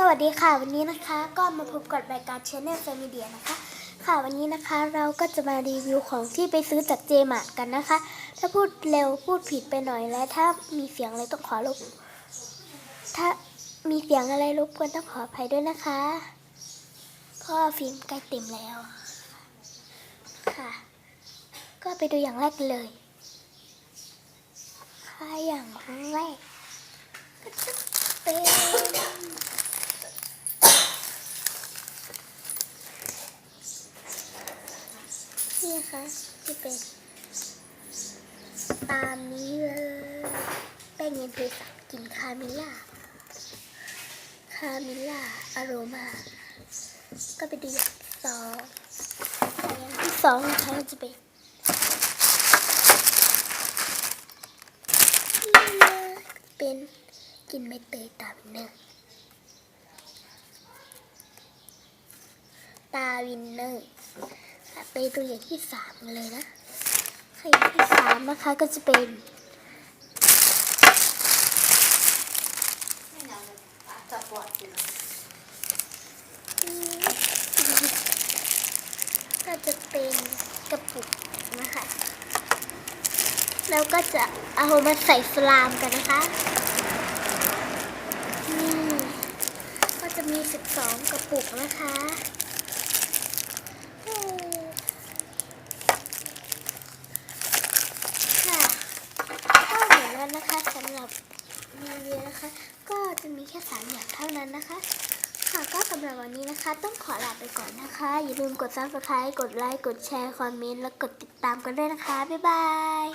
สวัสดีค่ะ วันนี้นะคะก็มาพบกับรายการ Channel f a m i l y นะคะ ค่ะวันนี้นะคะเราก็จะมารีวิวของที่ไปซื้อจากเจมาร์ทกันนะคะ ถ้าพูดเร็วพูดผิดไปหน่อยและถ้ามีเสียงอะไรต้องขอรบถ้ามีเสียงอะไรรบกวนต้องขออภัยด้วยนะคะเพราะว่าฟิล์มใกล้เต็มแล้วค่ะ ก็ไปดูอย่างแรกเลยค่ะอย่างแรกก็จะเป็น นี่นะคะที่เป็นตามนี้เลยแป้งเย็นเพสักกลิ่นคาเมล่าคาเมล่าอโรมา ก็ไปดูอย่างสองอย่างที่สองนะคะจะเป็นเป็นกลินใบเตยตาวินเนอร์ ตาวินเนอร์ ไปตัวอย่างที่สามกันเลยนะค่ะอย่างที่สามนะคะก็จะเป็นก็จะเป็นกระปุกนะคะ แล้วก็จะเอามาใส่สลามกันนะคะนี่ก็จะมี 12 กระปุกนะคะโอ้ ค่ะก็เหมือนแล้วนะคะสำหรับรีวิวนะคะ ก็จะมีแค่สามอย่างเท่านั้นนะคะ ค่ะก็สำหรับวันนี้นะคะ ต้องขอลาไปก่อนนะคะ อย่าลืมกด subscribe กดไลค์ กดแชร์ คอมเมนต์ และกดติดตามกันด้วยนะคะ บ๊ายบาย